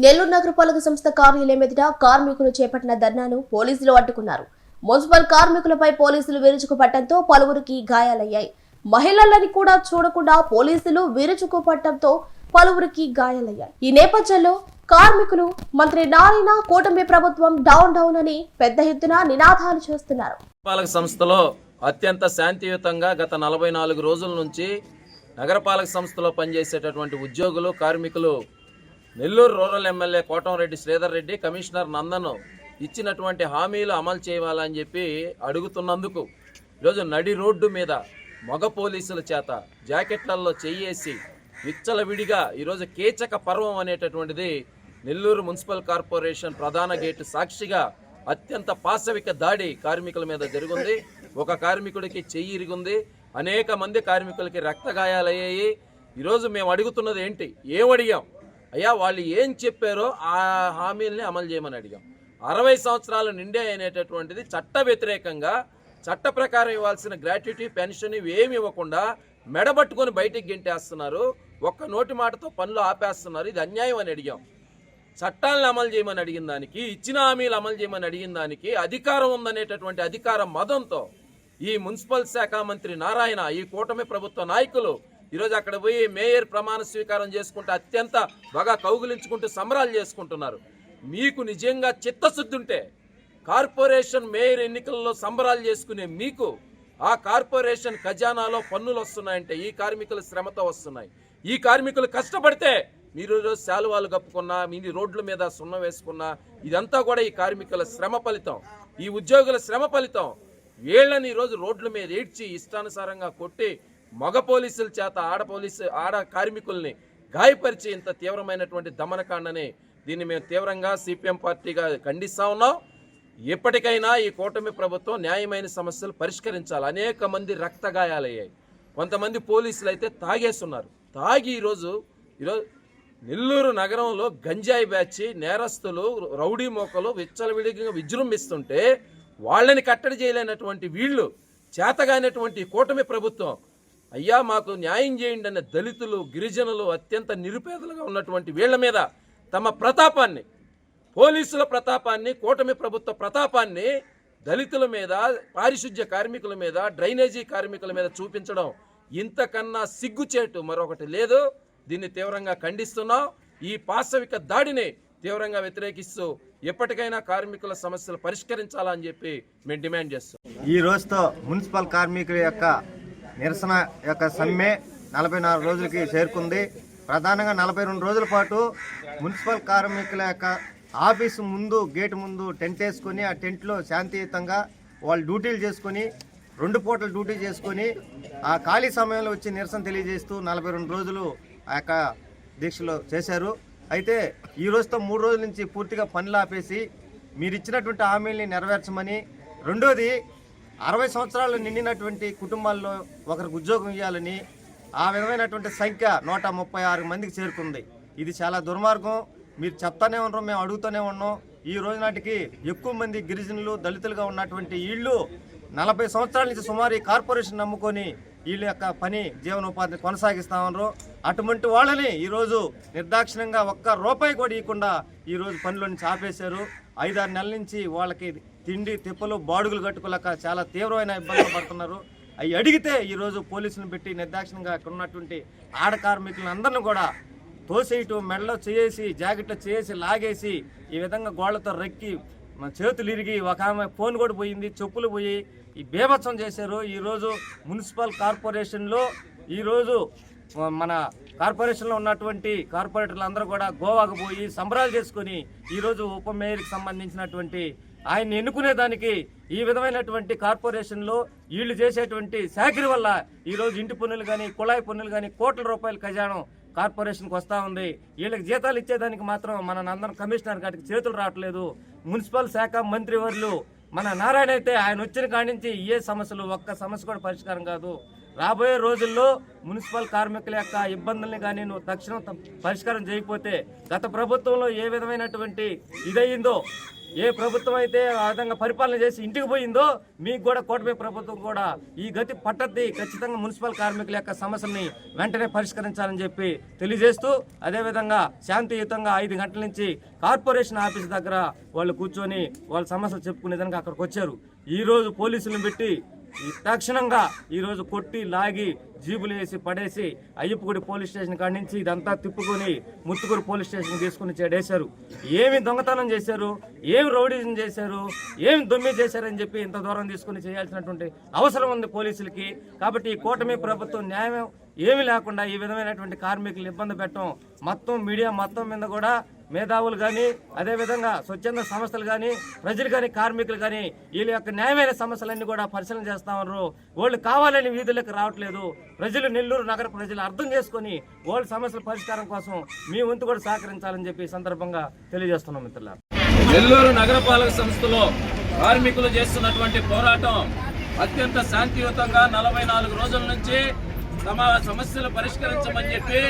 నెల్లూరు నగరపాలక సంస్థ కార్యాలయం ఎదుట కార్మికులు చేపట్టిన ధర్నాను పోలీసులు అడ్డుకున్నారు. మున్సిపల్ కార్మికులపై పోలీసులు విరుచుకుపట్టడంతో పలువురికి గాయాలయ్యాయి. మహిళలని కూడా చూడకుండా పోలీసులు విరుచుకుపట్టడంతో పలువురికి గాయాలయ్యాయి. ఈ నేపథ్యంలో కార్మికులు మంత్రి నారాయణ కూటమి ప్రభుత్వం డౌన్ డౌన్ అని పెద్ద ఎత్తున నినాదాలు చేస్తున్నారు. నగరపాలక సంస్థలో అత్యంత శాంతియుతంగా గత నలభై నాలుగు రోజుల నుంచి నగరపాలక సంస్థలో పనిచేసేటటువంటి ఉద్యోగులు కార్మికులు Nellore rural MLA Kotamreddy Sridhar Reddy commissioner Nandan ఇచ్చినటువంటి హామీలు అమలు చేయాలని చెప్పి అడుగుతున్నందుకు ఈరోజు నడి రోడ్డు మీద మగ పోలీసుల చేత జాకెట్లలో చెయ్యేసి విచ్చలవిడిగా ఈరోజు కేచక పర్వం అనేటటువంటిది నెల్లూరు మున్సిపల్ కార్పొరేషన్ ప్రధాన గేటు సాక్షిగా అత్యంత పాశవిక దాడి కార్మికుల మీద జరిగింది. ఒక కార్మికుడికి చెయ్యి ఇరిగింది. అనేక మంది కార్మికులకి రక్త గాయాలయ్యాయి. ఈరోజు మేము అడుగుతున్నది ఏంటి? ఏమడిగాం అయ్యా వాళ్ళు ఏం చెప్పారో ఆ హామీల్ని అమలు చేయమని అడిగాం. అరవై సంవత్సరాలు నిండే అనేటటువంటిది చట్ట వ్యతిరేకంగా చట్ట ప్రకారం ఇవ్వాల్సిన గ్రాట్యుటీ పెన్షన్ ఇవేమి ఇవ్వకుండా మెడబట్టుకొని బయటికి గెంటేస్తున్నారు. ఒక్క నోటి మాటతో పనులు ఆపేస్తున్నారు. ఇది అన్యాయం అని అడిగాం. చట్టాలను అమలు చేయమని అడిగిన దానికి ఇచ్చిన హామీలు అమలు చేయమని అడిగిన దానికి అధికారం ఉందనేటటువంటి అధికార మదంతో ఈ మున్సిపల్ శాఖ మంత్రి నారాయణ ఈ కూటమి ప్రభుత్వ నాయకులు ఈరోజు అక్కడ పోయి మేయర్ ప్రమాణ స్వీకారం చేసుకుంటూ అత్యంత బాగా కౌగులించుకుంటూ సంబరాలు చేసుకుంటున్నారు. మీకు నిజంగా చిత్తశుద్ధి ఉంటే కార్పొరేషన్ మేయర్ ఎన్నికల్లో సంబరాలు చేసుకునే మీకు ఆ కార్పొరేషన్ ఖజానాలో పన్నులు వస్తున్నాయంటే ఈ కార్మికుల శ్రమతో వస్తున్నాయి. ఈ కార్మికులు కష్టపడితే మీరు ఈరోజు శాలువాలు కప్పుకున్నా మీ రోడ్ల మీద సున్నం వేసుకున్నా ఇదంతా కూడా ఈ కార్మికుల శ్రమ ఫలితం. ఈ ఉద్యోగుల శ్రమ ఫలితం. వీళ్ళని ఈరోజు రోడ్ల మీద ఏడ్చి ఇష్టానుసారంగా కొట్టి మగ పోలీసుల చేత ఆడ పోలీసు ఆడ కార్మికుల్ని గాయపరిచి ఇంత తీవ్రమైనటువంటి దమనకాండని దీన్ని మేము తీవ్రంగా సిపిఎం పార్టీగా ఖండిస్తా ఉన్నాం. ఎప్పటికైనా ఈ కూటమి ప్రభుత్వం న్యాయమైన సమస్యలు పరిష్కరించాలి. అనేక మంది రక్త గాయాలయ్యాయి కొంతమంది పోలీసులు అయితే తాగేస్తున్నారు. తాగి ఈరోజు ఈరోజు నెల్లూరు నగరంలో గంజాయి బ్యాచి నేరస్తులు రౌడీ మోకలు విచ్చలవిడిగా విజృంభిస్తుంటే వాళ్ళని కట్టడి చేయలేనటువంటి వీళ్ళు చేతగానటువంటి కూటమి ప్రభుత్వం అయ్యా మాకు న్యాయం చేయండి అనే దళితులు గిరిజనులు అత్యంత నిరుపేదలుగా ఉన్నటువంటి వీళ్ళ మీద తమ ప్రతాపాన్ని పోలీసుల ప్రతాపాన్ని కూటమి ప్రభుత్వ ప్రతాపాన్ని దళితుల మీద పారిశుధ్య కార్మికుల మీద డ్రైనేజీ కార్మికుల మీద చూపించడం ఇంతకన్నా సిగ్గుచేటు మరొకటి లేదు. దీన్ని తీవ్రంగా ఖండిస్తున్నాం. ఈ పాశవిక దాడిని తీవ్రంగా వ్యతిరేకిస్తూ ఎప్పటికైనా కార్మికుల సమస్యలు పరిష్కరించాలని చెప్పి మేము డిమాండ్ చేస్తాం ఈ రోజుతో మున్సిపల్ కార్మికుల యొక్క నిరసన యొక్క సమ్మె నలభై నాలుగు రోజులకి చేరుకుంది. ప్రధానంగా నలభై రెండు రోజుల పాటు మున్సిపల్ కార్మికుల యొక్క ఆఫీసు ముందు గేటు ముందు టెంట్ వేసుకొని ఆ టెంట్లో శాంతియుతంగా వాళ్ళు డ్యూటీలు చేసుకొని రెండు పూటలు డ్యూటీ చేసుకొని ఆ ఖాళీ సమయంలో వచ్చి నిరసన తెలియజేస్తూ నలభై రెండు రోజులు ఆ యొక్క దీక్షలో చేశారు. అయితే ఈ రోజుతో మూడు రోజుల నుంచి పూర్తిగా పనులు ఆపేసి మీరు ఇచ్చినటువంటి హామీల్ని నెరవేర్చమని రెండోది అరవై సంవత్సరాలు నిండినటువంటి కుటుంబాల్లో ఒకరికి ఉద్యోగం ఇవ్వాలని ఆ విధమైనటువంటి సంఖ్య నూట ముప్పై ఆరు మందికి చేరుకుంది. ఇది చాలా దుర్మార్గం. మీరు చెప్తానే ఉన్నాం మేము అడుగుతూనే ఉన్నాం. ఈ రోజు నాటికి ఎక్కువ మంది గిరిజనులు దళితులుగా ఉన్నటువంటి వీళ్ళు నలభై సంవత్సరాల నుంచి సుమారు ఈ కార్పొరేషన్ నమ్ముకొని వీళ్ళ యొక్క పని జీవనోపాధిని కొనసాగిస్తా ఉన్నారు. అటువంటి వాళ్ళని ఈరోజు నిర్దాక్షిణ్యంగా ఒక్క రూపాయి కూడా ఇవ్వకుండా ఈరోజు పనిలోని చాపేశారు ఆపేశారు. ఐదారు నెలల నుంచి వాళ్ళకి తిండి తిప్పలు బాడుగులు కట్టుకోలేక చాలా తీవ్రమైన ఇబ్బందులు పడుతున్నారు. అవి అడిగితే ఈరోజు పోలీసులను పెట్టి నిర్దాక్షిణంగా అక్కడ ఉన్నటువంటి ఆడ కార్మికులను అందరిని కూడా తోసేయటం మెడలో చేసి జాకెట్లో చేసి లాగేసి ఈ విధంగా గోళ్ళతో రెక్కి మన చేతులు ఇరిగి ఒక ఆమె ఫోన్ కూడా పోయింది చెప్పులు పోయి ఈ బీభత్సం చేశారు. ఈరోజు మున్సిపల్ కార్పొరేషన్లో ఈరోజు మన కార్పొరేషన్లో ఉన్నటువంటి కార్పొరేటర్లు అందరూ కూడా గోవాకు పోయి సంబరాలు చేసుకొని ఈరోజు ఉప మేయర్కి సంబంధించినటువంటి ఆయన్ని ఎన్నుకునేదానికి ఈ విధమైనటువంటి కార్పొరేషన్లో వీళ్ళు చేసేటువంటి శాఖరి వల్ల ఈరోజు ఇంటి పన్నులు కానీ కుళాయి పన్నులు కానీ కోట్ల రూపాయల ఖజానం కార్పొరేషన్కి వస్తూ ఉంది. వీళ్ళకి జీతాలు ఇచ్చేదానికి మాత్రం మన నందన కమిషనర్ గారికి చేతులు రావట్లేదు. మున్సిపల్ శాఖ మంత్రివర్లు మన నారాయణ అయితే ఆయన వచ్చిన కాడి నుంచి ఏ సమస్యలు ఒక్క సమస్య కూడా పరిష్కారం కాదు. రాబోయే రోజుల్లో మున్సిపల్ కార్మికుల యొక్క ఇబ్బందుల్ని కానీ నువ్వు తక్షణం పరిష్కారం చేయకపోతే గత ప్రభుత్వంలో ఏ విధమైనటువంటి ఇదయ్యిందో ఏ ప్రభుత్వం అయితే ఆ విధంగా పరిపాలన చేసి ఇంటికి పోయిందో మీకు కూడా కూటమి ప్రభుత్వం కూడా ఈ గతి పట్టద్ది. ఖచ్చితంగా మున్సిపల్ కార్మికుల యొక్క సమస్యల్ని వెంటనే పరిష్కరించాలని చెప్పి తెలియజేస్తూ అదేవిధంగా శాంతియుతంగా ఐదు గంటల నుంచి కార్పొరేషన్ ఆఫీస్ దగ్గర వాళ్ళు కూర్చొని వాళ్ళ సమస్యలు చెప్పుకునే విధంగా అక్కడికి వచ్చారు. ఈరోజు పోలీసులను పెట్టి తక్షణంగా ఈరోజు కొట్టి లాగి జీబులు వేసి పడేసి అయ్యప్పగుడి పోలీస్ స్టేషన్ కాడి నుంచి ఇదంతా తిప్పుకొని ముత్తుకూరు పోలీస్ స్టేషన్ తీసుకుని చెడేశారు. ఏమి దొంగతనం చేశారు? ఏమి రౌడీజం చేశారు? ఏమి దొమ్మి చేశారని చెప్పి ఇంత దూరం తీసుకుని చేయాల్సినటువంటి అవసరం ఉంది పోలీసులకి. కాబట్టి ఈ కూటమి ప్రభుత్వం న్యాయం ఏమి లేకుండా ఈ విధమైనటువంటి కార్మికులు ఇబ్బంది పెట్టడం మొత్తం మీడియా మొత్తం మీద కూడా మేధావులు కానీ అదేవిధంగా స్వచ్ఛంద సంస్థలు కానీ ప్రజలు కానీ కార్మికులు కానీ వీళ్ళ యొక్క న్యాయమైన సమస్యలన్నీ కూడా పరిశీలన చేస్తా ఉన్నారు. వాళ్ళు కావాలని వీధులకు రావట్లేదు. ప్రజలు నెల్లూరు నగర ప్రజలు అర్థం చేసుకొని వాళ్ళ సమస్యల పరిష్కారం కోసం మీ వంతు కూడా సహకరించాలని చెప్పి సందర్భంగా తెలియజేస్తున్నాం మిత్రుల నెల్లూరు నగరపాలక సంస్థలో కార్మికులు చేస్తున్నటువంటి పోరాటం అత్యంత శాంతియుతంగా నలభై నాలుగు రోజుల నుంచి తమ సమస్యలు పరిష్కరించమని చెప్పి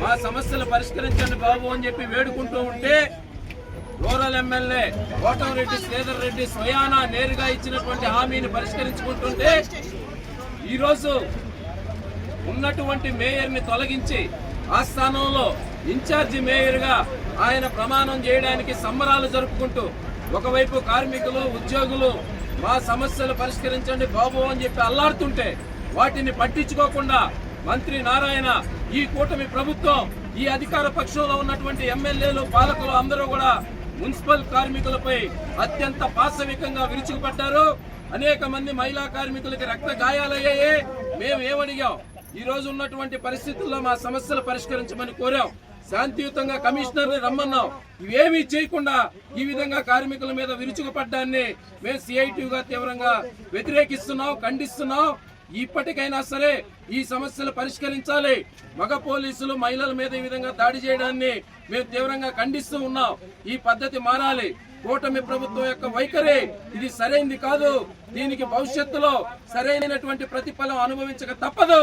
మా సమస్యలు పరిష్కరించండి బాబు అని చెప్పి వేడుకుంటూ ఉంటే రూరల్ ఎమ్మెల్యే కోటంరెడ్డి శ్రీధర్ రెడ్డి స్వయాన నేరుగా ఇచ్చినటువంటి హామీని పరిష్కరించుకుంటుంటే ఈరోజు ఉన్నటువంటి మేయర్ని తొలగించి ఆ స్థానంలో ఇన్ఛార్జి మేయర్గా ఆయన ప్రమాణం చేయడానికి సంబరాలు జరుపుకుంటూ ఒకవైపు కార్మికులు ఉద్యోగులు మా సమస్యలు పరిష్కరించండి బాబు అని చెప్పి అల్లాడుతుంటే వాటిని పట్టించుకోకుండా మంత్రి నారాయణ ఈ కూటమి ప్రభుత్వం ఈ అధికార పక్షంలో ఉన్నటువంటి ఎమ్మెల్యేలు పాలకులు అందరూ కూడా మున్సిపల్ కార్మికులపై అత్యంత పాశవికంగా విరుచుకుపడ్డారు. అనేక మంది మహిళా కార్మికులకి రక్త గాయాలయ్యాయి. మేము ఏమడిగాం? ఈ రోజు ఉన్నటువంటి పరిస్థితుల్లో మా సమస్యలు పరిష్కరించమని కోరాం. శాంతియుతంగా కమిషనర్ని రమ్మన్నాం. ఇవేమీ చేయకుండా ఈ విధంగా కార్మికుల మీద విరుచుకుపడ్డాన్ని మేము సిఐటిగా తీవ్రంగా వ్యతిరేకిస్తున్నాం ఖండిస్తున్నాం. ఇప్పటికైనా సరే ఈ సమస్యలు పరిష్కరించాలి. మగ పోలీసులు మహిళల మీద ఈ విధంగా దాడి చేయడాన్ని మేము తీవ్రంగా ఖండిస్తూ ఉన్నాం. ఈ పద్ధతి మారాలి. కూటమి ప్రభుత్వం యొక్క వైఖరి. ఇది సరైనది కాదు. దీనికి భవిష్యత్తులో సరైనటువంటి ప్రతిఫలం అనుభవించక తప్పదు.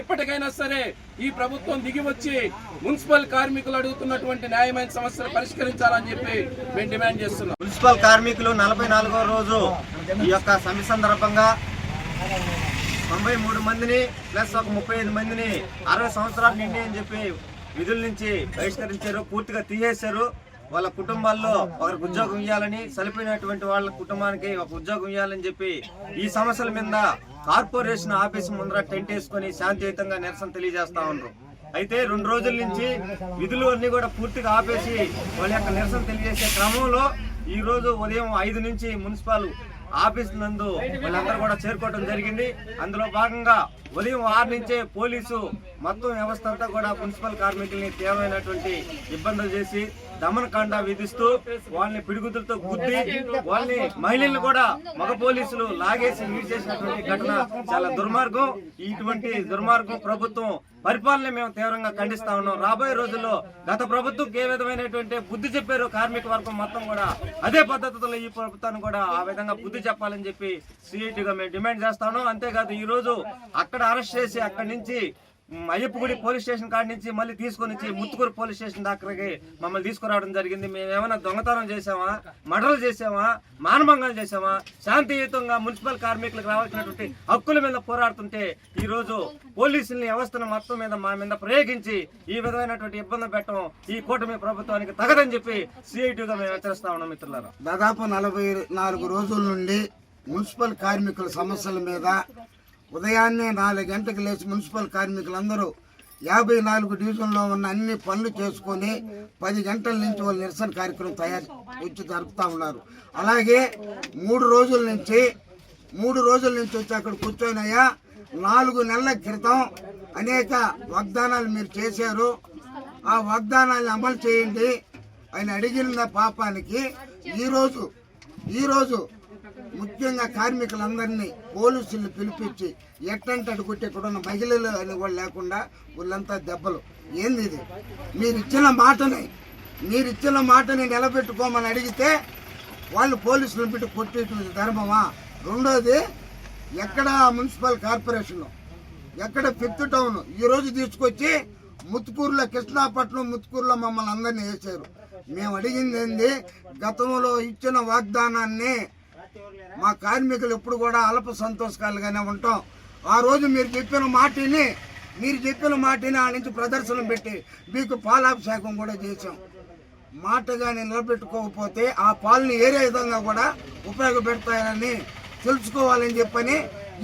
ఇప్పటికైనా సరే ఈ ప్రభుత్వం దిగి వచ్చి మున్సిపల్ కార్మికులు అడుగుతున్నటువంటి న్యాయమైన సమస్యలు పరిష్కరించాలని చెప్పి మేము డిమాండ్ చేస్తున్నాం. మున్సిపల్ కార్మికులు నలభై రోజు ఈ యొక్క సమ్మె సందర్భంగా తొంభై మూడు మందిని ప్లస్ ఒక ముప్పై ఐదు మందిని అరవై సంవత్సరాలు నిండి అని చెప్పి విధుల నుంచి బహిష్కరించారు పూర్తిగా తీసేశారు. వాళ్ళ కుటుంబాల్లో ఒకరికి ఉద్యోగం ఇవ్వాలని చనిపోయినటువంటి వాళ్ళ కుటుంబానికి ఒక ఉద్యోగం ఇవ్వాలని చెప్పి ఈ సమస్యల మీద కార్పొరేషన్ ఆఫీస్ ముందర టెంట్ వేసుకొని శాంతియుతంగా నిరసన తెలియజేస్తా ఉన్నారు. అయితే రెండు రోజుల నుంచి విధులు అన్ని కూడా పూర్తిగా ఆపేసి వాళ్ళ యొక్క నిరసన తెలియజేసే క్రమంలో ఈ రోజు ఉదయం ఐదు నుంచి మున్సిపల్ ఆఫీస్ నందు వీళ్ళందరూ కూడా చేరుకోవడం జరిగింది. అందులో భాగంగా ఉదయం ఆరు నుంచే పోలీసు మొత్తం వ్యవస్థ అంతా కూడా మున్సిపల్ కార్మికుల్ని తీవ్రమైనటువంటి ఇబ్బందులు చేసి దమనకాండ విధిస్తూ వాళ్ళని పిడుగుతులతో గుద్ది వాళ్ళని మహిళలు కూడా మగ పోలీసులు లాగేసి లీడ్ చేసినటువంటి ఘటన చాలా దుర్మార్గం. ఇటువంటి దుర్మార్గం ప్రభుత్వం పరిపాలన మేము తీవ్రంగా ఖండిస్తా ఉన్నాం. రాబోయే రోజుల్లో గత ప్రభుత్వం ఏ విధమైనటువంటి బుద్ధి చెప్పారు కార్మిక వర్గం మొత్తం కూడా అదే పద్ధతిలో ఈ ప్రభుత్వాన్ని కూడా ఆ విధంగా బుద్ధి చెప్పాలని చెప్పి సిఐటిగా మేము డిమాండ్ చేస్తాను అంతేకాదు ఈ రోజు అక్కడ అరెస్ట్ చేసి అక్కడి నుంచి అయ్యప్పగుడి పోలీస్ స్టేషన్ కాడి నుంచి మళ్ళీ తీసుకొని వచ్చి ముత్తుకూరు పోలీస్ స్టేషన్ దగ్గరికి మమ్మల్ని తీసుకురావడం జరిగింది. మేము ఏమైనా దొంగతనం చేసామా మర్డర్లు చేసామా మానభంగాలు చేసామా శాంతియుతంగా మున్సిపల్ కార్మికులకు రావాల్సినటువంటి హక్కుల మీద పోరాడుతుంటే ఈ రోజు పోలీసుల్ని వ్యవస్థను మొత్తం మీద మా మీద ప్రయోగించి ఈ విధమైనటువంటి ఇబ్బంది పెట్టడం ఈ కూటమి ప్రభుత్వానికి తగదని చెప్పి సిఐటిగా మేము హెచ్చరిస్తా ఉన్నాం మిత్రులారా. దాదాపు నలభై నాలుగు రోజుల నుండి మున్సిపల్ కార్మికుల సమస్యల మీద ఉదయాన్నే నాలుగు గంటలకు లేచి మున్సిపల్ కార్మికులందరూ యాభై నాలుగు డివిజన్లో ఉన్న అన్ని పనులు చేసుకొని పది గంటల నుంచి వాళ్ళు నిరసన కార్యక్రమం తయారు వచ్చి జరుపుతా ఉన్నారు. అలాగే మూడు రోజుల నుంచి మూడు రోజుల నుంచి వచ్చి అక్కడ కూర్చొనయ్యా. నాలుగు నెలల క్రితం అనేక వాగ్దానాలు మీరు చేశారు. ఆ వాగ్దానాన్ని అమలు చేయండి. ఆయన అడిగిన పాపానికి ఈరోజు ఈరోజు ముఖ్యంగా కార్మికులందరినీ పోలీసులు పిలిపించి ఎట్టంటే అడుగుట్టే కూడా ఇక్కడ ఉన్న మహిళలు అని కూడా లేకుండా వీళ్ళంతా దెబ్బలు. ఏంది ఇది? మీరు ఇచ్చిన మాటని మీరు ఇచ్చిన మాటని నిలబెట్టుకోమని అడిగితే వాళ్ళు పోలీసులను పెట్టి కొట్టేటువంటి ధర్మమా? రెండోది ఎక్కడ మున్సిపల్ కార్పొరేషన్ ఎక్కడ ఫిఫ్త్ టౌన్ ఈరోజు తీసుకొచ్చి ముత్తుకూరులో కృష్ణాపట్నం ముత్తుకూరులో మమ్మల్ని అందరినీ వేసారు మేము అడిగింది ఏంది? గతంలో ఇచ్చిన వాగ్దానాన్ని మా కార్మికులు ఎప్పుడు కూడా అల్ప సంతోషకాలుగానే ఉంటాం. ఆ రోజు మీరు చెప్పిన మాటిని మీరు చెప్పిన మాటిని ఆ నుంచి ప్రదర్శన పెట్టి మీకు పాలాభిషేకం కూడా చేసాం మాటగాని నిలబెట్టుకోకపోతే ఆ పాలని ఏరే విధంగా కూడా ఉపయోగపెడతాయని తెలుసుకోవాలని చెప్పని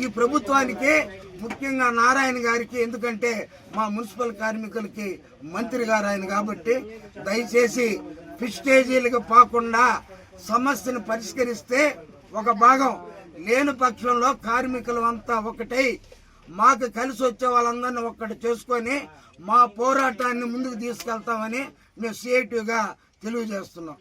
ఈ ప్రభుత్వానికి ముఖ్యంగా నారాయణ గారికి ఎందుకంటే మా మున్సిపల్ కార్మికులకి మంత్రి గారు ఆయన కాబట్టి దయచేసి ఫిస్టేజీలకు పోకుండా సమస్యను పరిష్కరిస్తే ఒక భాగం లేని పక్షంలో కార్మికులు అంతా ఒకటై మాకు కలిసి వచ్చే వాళ్ళందరినీ ఒక్కటి చేసుకొని మా పోరాటాన్ని ముందుకు తీసుకెళ్తామని మేము సిఐటిగా తెలియజేస్తున్నాం.